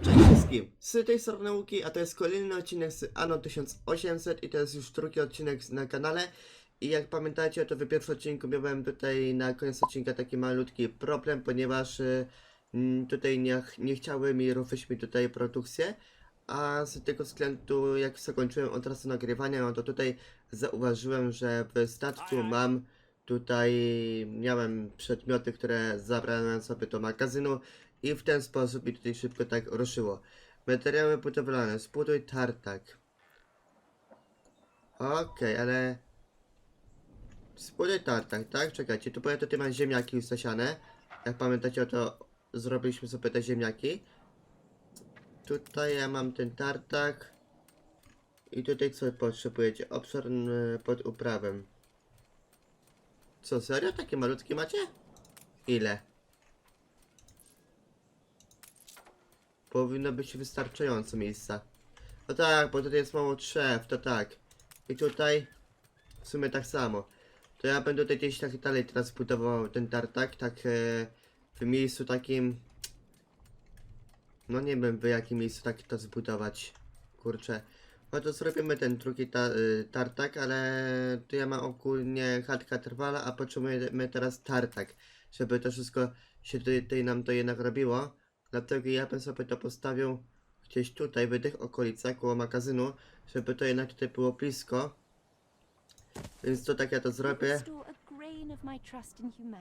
Cześć wszystkim, z tej strony Łuki, a to jest kolejny odcinek z Ano 1800 i to jest już drugi odcinek na kanale. I jak pamiętacie to w pierwszym odcinku miałem tutaj na koniec odcinka taki malutki problem, ponieważ y, tutaj nie, nie chciały mi ruszyć mi tutaj produkcję, a z tego względu jak zakończyłem od razu nagrywania, no to tutaj zauważyłem, że w statku mam tutaj, miałem przedmioty, które zabrałem sobie do magazynu i w ten sposób mi tutaj szybko tak ruszyło. Materiały budowlane, zbuduj tartak. Okej, ale... Zbuduj tartak, tak? Czekajcie, tu powiem, tutaj mam ziemniaki już zasiane. Jak pamiętacie, to zrobiliśmy sobie te ziemniaki. Tutaj ja mam ten tartak. I tutaj co potrzebujecie? Obszar pod uprawę. Co, serio? Takie malutkie macie? Ile? Powinno być wystarczająco miejsca. No tak, bo tutaj jest mało drzew, to tak. I tutaj w sumie tak samo. To ja będę tutaj gdzieś tak dalej budował ten tartak, tak e, w miejscu takim... No nie wiem w jakim miejscu tak to zbudować. Kurczę. No to zrobimy ten drugi ta, y, tartak, ale tu ja mam ogólnie chatka trwala, a potrzebujemy teraz tartak, żeby to wszystko się tutaj, tutaj nam to jednak robiło. Dlatego ja bym sobie to postawił gdzieś tutaj, w tych okolicach, koło magazynu, żeby to jednak tutaj było blisko. Więc to tak ja to zrobię.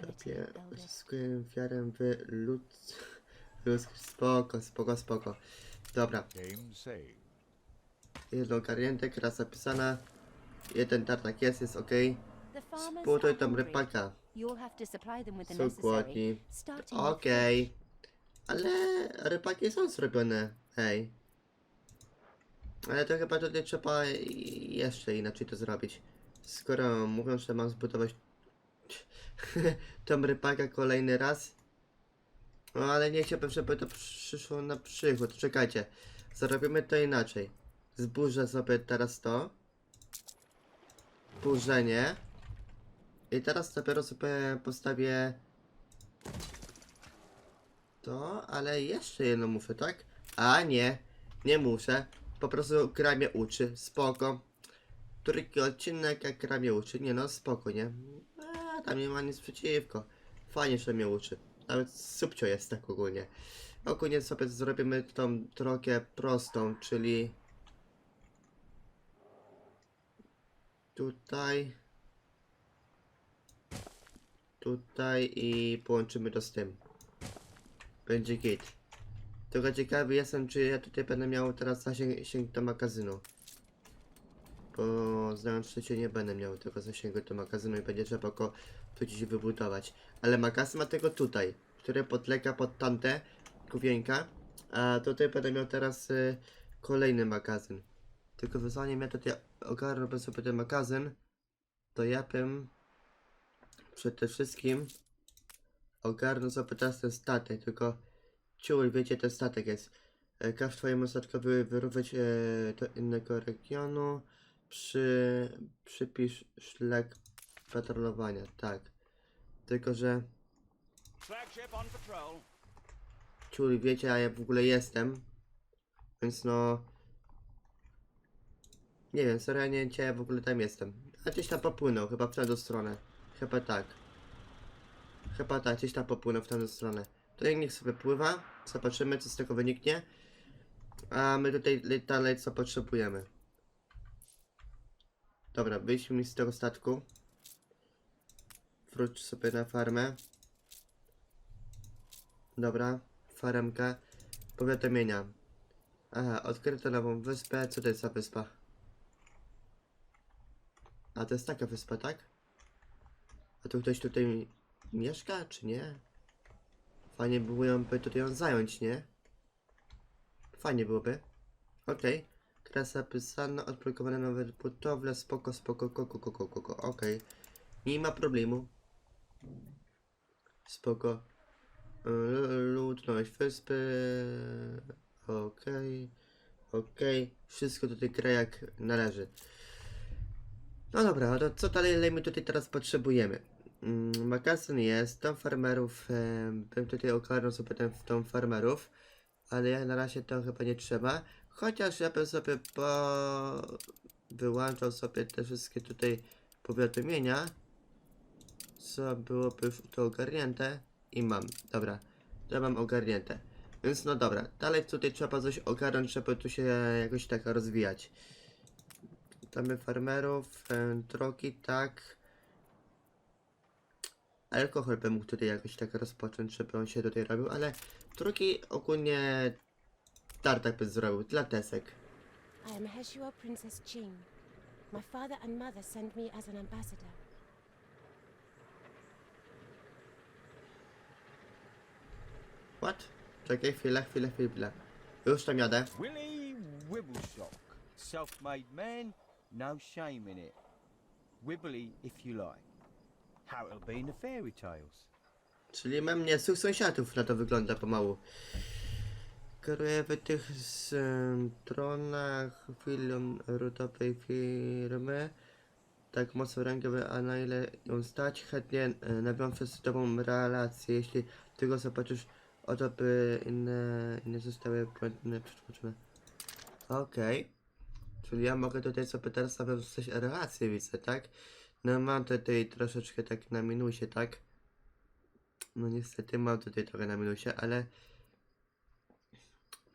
Lepiej uzyskuję wiarę w lud... ludzki... Spoko, spoko, spoko. Dobra, jedno ogarnięte, gra zapisana. Jeden tartak jest, jest ok. Are tam rypaka. Są głodni. Okej. Ale rybaki są zrobione. Hej. Ale to chyba tutaj trzeba jeszcze inaczej to zrobić. Skoro mówią, że mam zbudować tą rybaka kolejny raz. No ale nie chciałbym, żeby to przyszło na przychód. Czekajcie. Zrobimy to inaczej. Zburzę sobie teraz to. Burzenie. I teraz dopiero sobie postawię to, ale jeszcze jedno muszę, tak? A nie, nie muszę. Po prostu gra mnie uczy, spoko. Drugi odcinek jak gra mnie uczy, nie no, spoko, nie? A, tam nie ma nic przeciwko. Fajnie, że mnie uczy. Nawet subcio jest tak ogólnie. Ogólnie sobie zrobimy tą drogę prostą, czyli... Tutaj... Tutaj i połączymy to z tym. Będzie git. Tylko ciekawy jestem, czy ja tutaj będę miał teraz zasięg sięg do magazynu. Bo znając życie nie będę miał tego zasięgu do magazynu i będzie trzeba go tu gdzieś wybudować. Ale magazyn ma tego tutaj, który podlega pod tamte główienka. A tutaj będę miał teraz y, kolejny magazyn. Tylko zanim ja tutaj ogarnąłbym sobie ten magazyn, to ja bym przede wszystkim ogarnął sobie teraz ten statek, tylko ciul, wiecie, ten statek jest. E, Każ twojemu statkowi wyrównać e, do innego regionu. Przy, przypisz szlak patrolowania, tak. Tylko, że ciul, wiecie, a ja w ogóle jestem. Więc no... Nie wiem, serio nie ja w ogóle tam jestem. A gdzieś tam popłynął, chyba w tamtą stronę. Chyba tak. Chyba tak, gdzieś tam popłynął w tamtą stronę. To niech sobie pływa, zobaczymy co z tego wyniknie. A my tutaj le- dalej co potrzebujemy. Dobra, wyjdźmy z tego statku. Wróć sobie na farmę. Dobra, faremka. Powiadomienia. Aha, odkryto nową wyspę. Co to jest za wyspa? A to jest taka wyspa, tak? A tu ktoś tutaj mieszka, czy nie? Fajnie byłoby tutaj ją zająć, nie? Fajnie byłoby. Okej. Krasa pisana, odblokowane nowe budowle, spoko, spoko, koko, koko, koko, okej. Nie ma problemu. Spoko. L- Ludność wyspy. Okej. Okej. Wszystko tutaj gra jak należy. No dobra, to co dalej my tutaj teraz potrzebujemy? Mm, magazyn jest, dom farmerów, e, bym tutaj ogarnął sobie ten farmerów, Ale jak na razie to chyba nie trzeba. Chociaż ja bym sobie po... wyłączał sobie te wszystkie tutaj powiadomienia. Co byłoby to ogarnięte. I mam. Dobra. To mam ogarnięte. Więc no dobra. Dalej tutaj trzeba coś ogarnąć, żeby tu się jakoś tak rozwijać. Mamy farmerów, e, drogi, tak. Alkohol bym mógł tutaj jakoś tak rozpocząć, żeby on się tutaj robił, ale drogi ogólnie tartak by zrobił dla desek. I am Heshua Princess Ching. My father and mother sent me as an ambassador. What? Czekaj, chwilę, chwilę, chwilę. Już tam jadę. Willie Wibblesock, self-made man, no shame in it. Wibbly if you like. How it'll be in the fairy tales. Czyli mam niezłych sąsiadów, na to wygląda pomału. W tych stronach film rudowej firmy. Tak mocno rękę, a na ile ją stać, chętnie e, nawiążę z tobą relację, jeśli tylko zobaczysz, oto by inne, inne zostały błędne przetłumaczone. Okej. Czyli ja mogę tutaj sobie teraz nawiązać relację, widzę, tak? No mam tutaj troszeczkę tak na minusie, tak? No niestety mam tutaj trochę na minusie, ale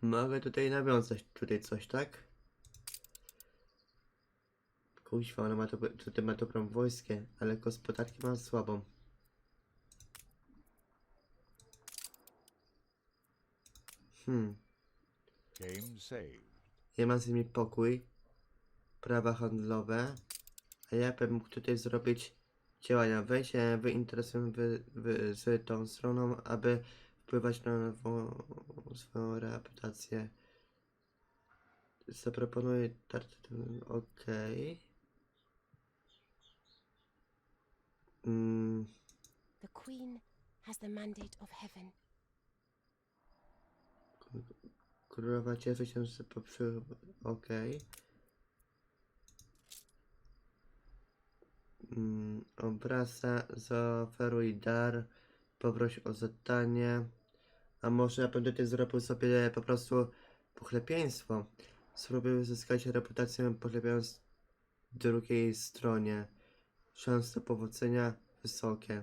mogę tutaj nawiązać tutaj coś, tak? Kuźwa, ona ma to, tutaj ma dobrą wojskę, ale gospodarki mam słabą. Hmm, Game saved. ja mam z nimi pokój, prawa handlowe, a ja bym mógł tutaj zrobić działania. Weź się wyinteresuję wy, wy, z tą stroną, aby wpływać na nową swoją reputację. Zaproponuję tarczę. Okej. Mm, The Queen has the mandate of heaven. królowa cieszy się, że poprze... Okej. Mm, obraza, zaoferuj dar, poproś o zadanie. A może ja będę tutaj zrobił sobie po prostu pochlebieństwo. Spróbuję uzyskać reputację pochlebiając drugiej stronie. Szanse powodzenia wysokie.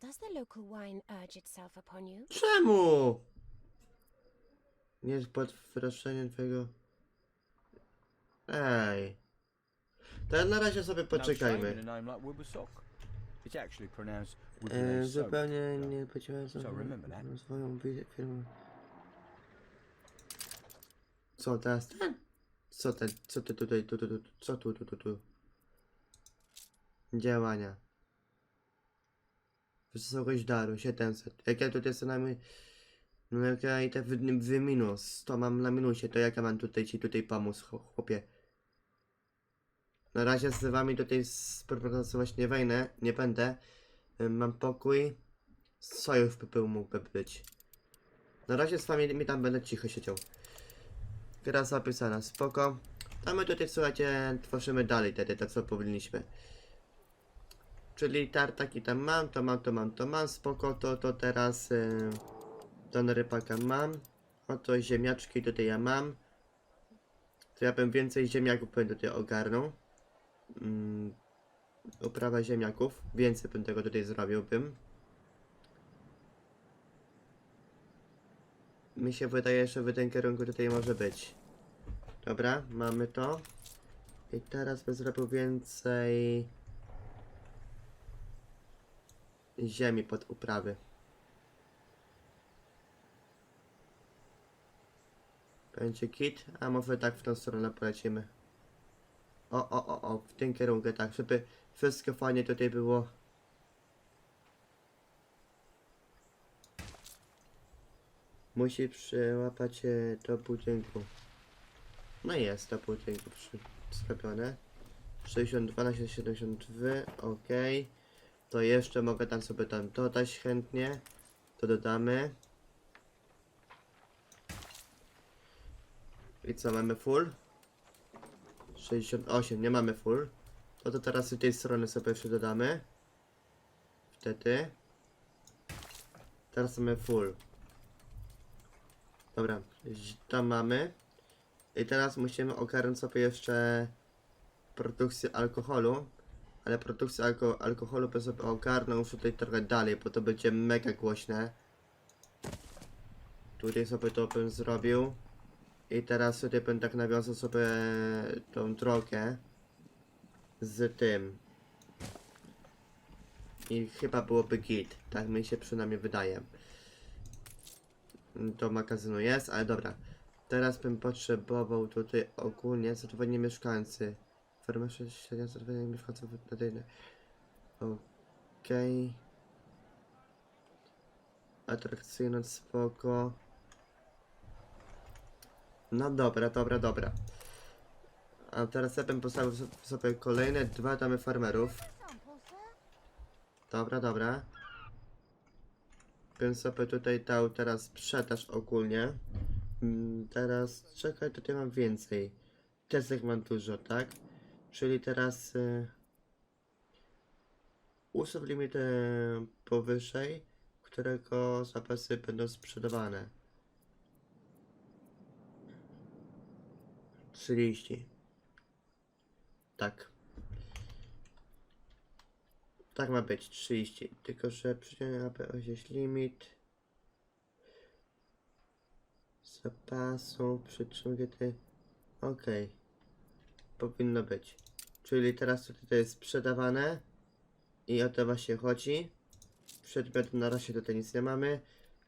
Does the local wine urge itself upon you? Czemu? Nie jest pod wrażeniem twojego... Ej. To na razie sobie poczekajmy. E, zupełnie nie powiedziałem So that. swoją firmę. Co teraz ten? Co ten? Co ty tutaj, tu, tu, tu, tu, co tu, tu, tu, tu? Działania. Wysokość daru 700. Jak ja tutaj co najmniej. No jak ja idę w, w minus, to mam na minusie, to jak ja mam tutaj ci tutaj pomóc, chł- chłopie? Na razie z wami tutaj współpracować nie wejdę, nie będę. Ym, Mam pokój. Sojusz by mógłby być. Na razie z wami mi tam będę cicho siedział. Gra zapisana, spoko. A my tutaj słuchajcie, tworzymy dalej wtedy, tak co powinniśmy. Czyli tartaki tam mam, to mam, to mam, to mam, spoko, to, to teraz yy, ten rypaka mam. Oto ziemniaczki tutaj ja mam. To ja bym więcej ziemniaków tutaj ogarnął. Mm, uprawa ziemniaków. Więcej bym tego tutaj zrobiłbym. Mi się wydaje, że w tym kierunku tutaj może być. Dobra, mamy to. I teraz bym zrobił więcej ziemi pod uprawy. Będzie kit, a może tak w tą stronę polecimy. O, o, o, o, w tym kierunku, tak, żeby wszystko fajnie tutaj było. Musi przyłapać e, do budynku. No jest do budynku przy, sklepione. 62 na 72, ok. To jeszcze mogę tam sobie tam dodać chętnie. To dodamy. I co, mamy full? 68, nie mamy full. No to teraz z tej strony sobie jeszcze dodamy. Wtedy. Teraz mamy full. Dobra, to mamy. I teraz musimy ogarnąć sobie jeszcze produkcję alkoholu. Ale produkcję alko alkoholu bym sobie ogarnął już tutaj trochę dalej, bo to będzie mega głośne. Tutaj sobie to bym zrobił. I teraz tutaj bym tak nawiązał sobie tą drogę z tym. I chyba byłoby git, tak mi się przynajmniej wydaje. Do magazynu jest, ale dobra. Teraz bym potrzebował tutaj ogólnie zadowolenie mieszkańcy. Farmacja średnia zadowolenie mieszkańców na. Okej. Atrakcyjność spoko. No dobra, dobra, dobra. A teraz ja bym postawił so- sobie kolejne dwa domy farmerów. Dobra, dobra. Bym sobie tutaj dał teraz sprzedaż ogólnie. Mm, Teraz, czekaj, tutaj mam więcej. Desek mam dużo, tak? Czyli teraz y, ustaw limit powyżej, którego zapasy będą sprzedawane. 30. Tak. Tak ma być, 30. Tylko, że przyciągnę aby osiąść limit zapasu, przytrzymki tej... Okej. Powinno być. Czyli teraz tutaj to jest sprzedawane i o to właśnie chodzi. Przedmiot na razie tutaj nic nie mamy.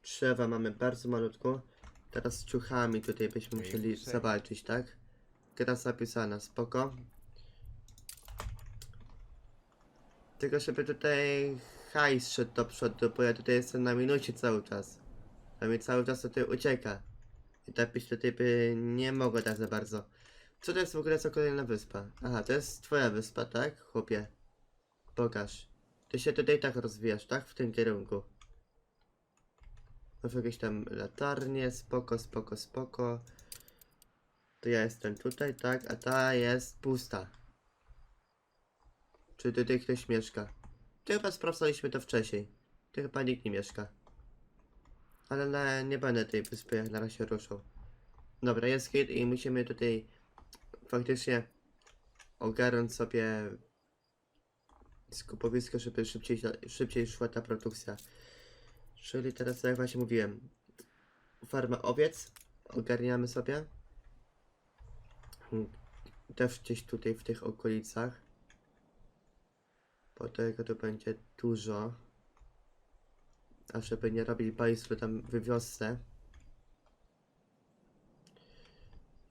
Drzewa mamy bardzo malutko. Teraz z ciuchami tutaj byśmy musieli zawalczyć, tak? Gra zapisana, spoko. Tylko żeby tutaj hajs szedł do przodu, bo ja tutaj jestem na minucie cały czas. A mi cały czas tutaj ucieka. I byś tutaj by nie mogło tak za bardzo. Co to jest w ogóle za kolejna wyspa? Aha, to jest twoja wyspa, tak? Chłopie. Pokaż. Ty się tutaj tak rozwijasz, tak? W tym kierunku. Masz jakieś tam latarnie, spoko, spoko, spoko. To ja jestem tutaj, tak? A ta jest pusta. Czy tutaj ktoś mieszka? To chyba sprawdzaliśmy to wcześniej. Tu chyba nikt nie mieszka. Ale na, nie będę tej wyspy jak na razie ruszał. Dobra, jest hit i musimy tutaj faktycznie ogarnąć sobie skupowisko, żeby szybciej, szybciej szła ta produkcja. Czyli teraz, jak właśnie mówiłem, farma owiec ogarniamy sobie. Też gdzieś tutaj w tych okolicach. Po tego to będzie dużo. A żeby nie robić bajslu tam w wiosce.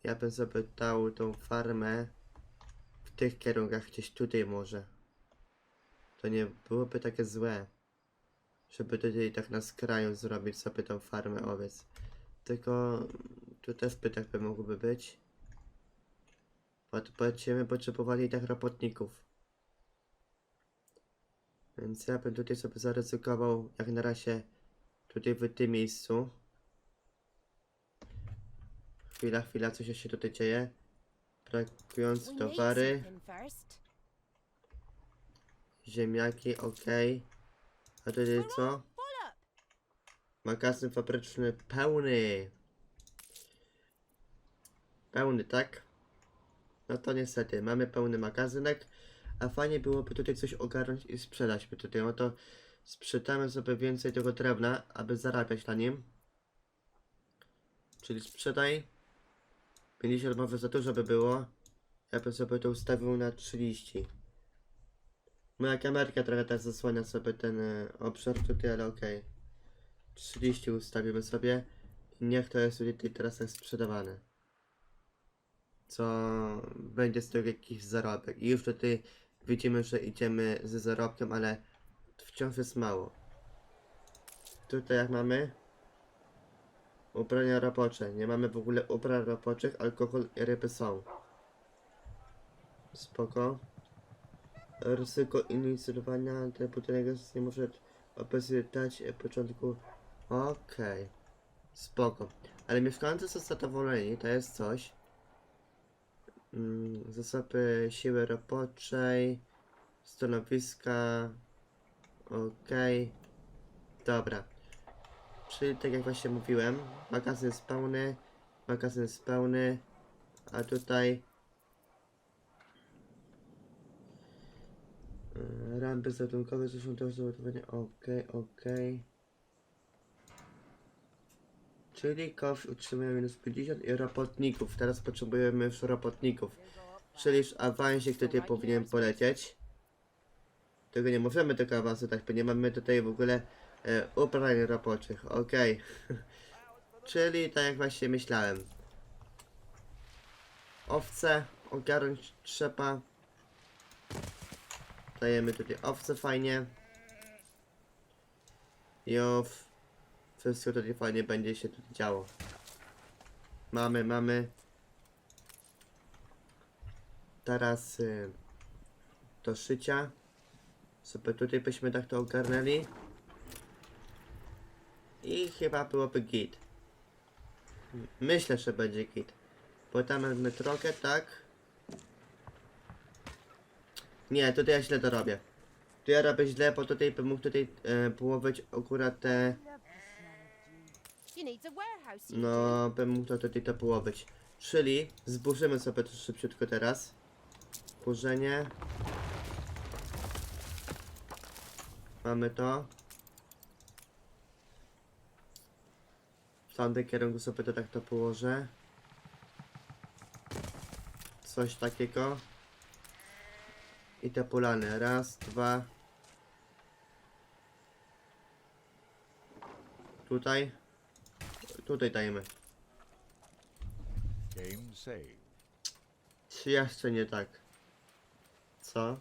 Ja bym sobie tą farmę w tych kierunkach gdzieś tutaj może. To nie byłoby takie złe. Żeby tutaj tak na skraju zrobić sobie tą farmę owiec. Tylko tu też pytak by mogłoby być. Będziemy potrzebowali tak robotników. Więc ja bym tutaj sobie zaryzykował jak na razie tutaj w tym miejscu. Chwila, chwila, coś się tutaj dzieje. Brakujące towary, ziemniaki, okej. A tutaj co? Magazyn fabryczny pełny. Pełny, tak? No to niestety, mamy pełny magazynek, a fajnie byłoby tutaj coś ogarnąć i sprzedać by tutaj. No to sprzedamy sobie więcej tego drewna, aby zarabiać na nim. Czyli sprzedaj. 50 może za dużo by było. Ja bym sobie to ustawił na 30. Moja kamerka trochę tak zasłania sobie ten e, obszar tutaj, ale okej. 30 ustawimy sobie niech to jest tutaj teraz tak sprzedawane. Co będzie z tego jakiś zarobek. I już tutaj widzimy, że idziemy ze zarobkiem, ale wciąż jest mało. Tutaj jak mamy ubrania robocze. Nie mamy w ogóle ubrań roboczych, alkohol i ryby są. Spoko. Ryzyko inicjowania ten budynek nie może obecnie dać e, początku Okej. Spoko. Ale mieszkańcy są zadowoleni, to jest coś. Mm, zasoby siły roboczej, stanowiska. Okej. Dobra. Czyli tak jak właśnie mówiłem, magazyn jest pełny, magazyn jest pełny, a tutaj e, rampy załadunkowe, zresztą też załadowanie, okej, okej. Czyli kosz utrzymuje minus 50 i robotników, teraz potrzebujemy już robotników. Czyli już awansik tutaj powinien polecieć. Tego nie możemy tego awansu dać, bo nie mamy tutaj w ogóle e, uprań roboczych, okej. Czyli tak jak właśnie myślałem. Owce ogarnąć trzeba. Dajemy tutaj owce fajnie. Już wszystko tutaj fajnie będzie się tutaj działo. Mamy, mamy. Teraz y, do szycia. Sobie tutaj byśmy tak to ogarnęli. I chyba byłoby git. Myślę, że będzie git. Bo tam mamy trochę, tak? Nie, tutaj ja źle to robię. Tu ja robię źle, bo tutaj bym mógł tutaj e, połowić akurat te... She needs a warehouse. you do. No, bym mógł to tutaj to połowić. Czyli zburzymy sobie to szybciutko teraz. Burzenie. Mamy to. W tamtym kierunku sobie to tak to położę. Coś takiego. I te polany. Raz, dwa. Tutaj. Tutaj dajemy. Game saved. Czy jeszcze nie tak? Co?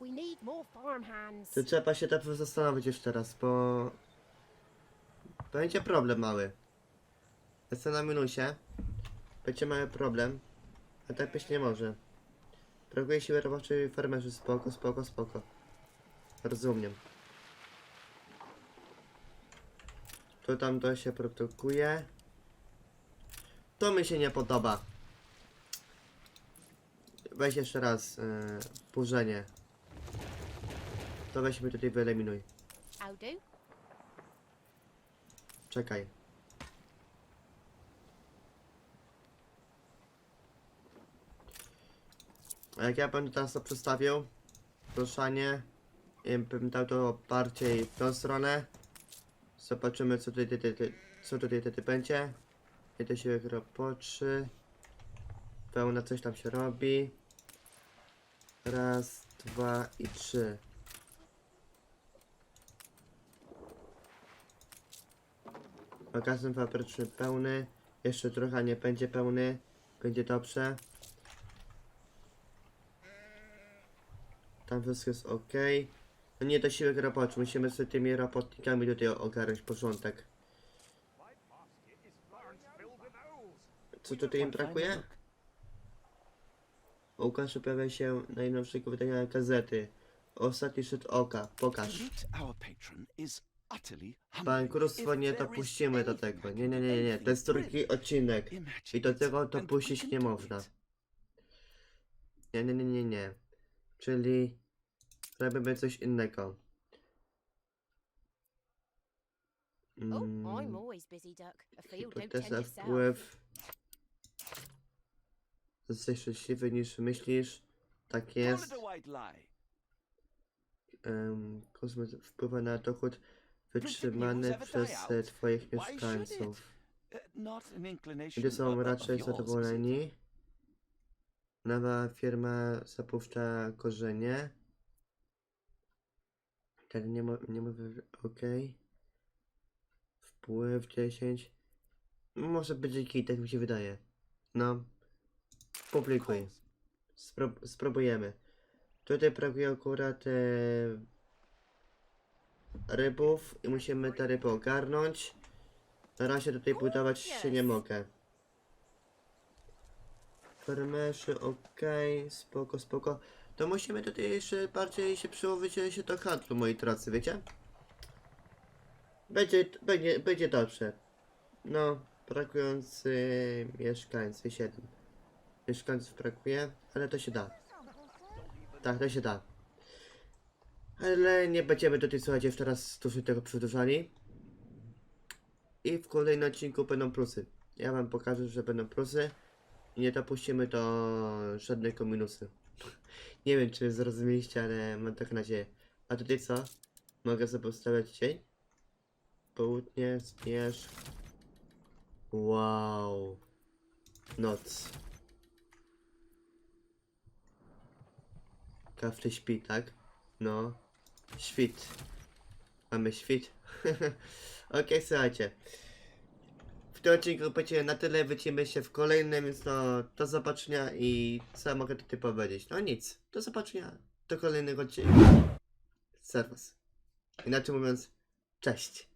We need more farmhands. To trzeba się tak zastanowić jeszcze raz, bo... Będzie problem mały. Jestem na minusie. Będzie mały problem. A tak być nie może. Brakuje siły roboczej farmerzy. Spoko, spoko, spoko. Rozumiem. To tam to się produkuje. To mi się nie podoba. Weź jeszcze raz. Yy, burzenie. To weźmy tutaj wyeliminuj. Czekaj. A jak ja będę teraz to przedstawił, ruszanie, bym dał to bardziej w tą stronę. Zobaczymy co tutaj, tutaj, tutaj, co tutaj, tutaj będzie. To się roboczy. Pełna coś tam się robi. Raz, dwa i trzy. Magazyn fabryczny pełny. Jeszcze trochę nie będzie pełny. Będzie dobrze. Tam wszystko jest ok. No nie do siłek roboczy. Musimy z tymi robotnikami tutaj ogarnąć porządek. Co tutaj im brakuje? Łukasz pojawia się najnowszego wydania gazety. Ostatni szczyt oka. Pokaż. Bankructwo nie dopuścimy do tego. Nie, nie, nie, nie. To jest drugi odcinek. I do tego dopuścić nie można. Nie, nie, nie, nie, nie. Czyli robimy coś innego. Oh, Mm, I'm always busy, Duck. A field don't tend hipoteza wpływ. Jesteś szczęśliwy niż myślisz. Tak Call jest. it a white lie. Um, kosmos wpływa na dochód wytrzymany przez e, twoich Why should it? mieszkańców. Uh, not an inclination Ludzie są of- of raczej yours, is it? zadowoleni. Nowa firma zapuszcza korzenie. Tak, nie, mo- nie mówię, ok. Wpływ 10. Może być git, tak mi się wydaje. No. Publikuj. Sprób spróbujemy. Tutaj brakuje akurat e, rybów i musimy te ryby ogarnąć. Na razie tutaj budować się nie mogę. Farmerzy, okej, spoko, spoko. To musimy tutaj jeszcze bardziej się przyłożyć się do handlu, moi drodzy, wiecie? Będzie, będzie, będzie dobrze. No, brakujący mieszkańcy, 7. Mieszkańców brakuje, ale to się da. Tak, to się da. Ale nie będziemy tutaj, słuchajcie, jeszcze raz dużo tego przedłużali. i w kolejnym odcinku będą plusy. Ja wam pokażę, że będą plusy i nie dopuścimy do żadnego minusy. Nie wiem, czy zrozumieliście, ale mam taką nadzieję. A tutaj co? Mogę sobie ustawiać dzień? Południe, zmierzch. Wow. Noc. Każdy śpi, tak? No. Świt. Mamy świt. Okej, słuchajcie. W tym odcinku będzie na tyle, widzimy się w kolejnym, więc no, do zobaczenia i co mogę tutaj powiedzieć? No nic, do zobaczenia, do kolejnego odcinka. Serwus. Inaczej mówiąc, cześć.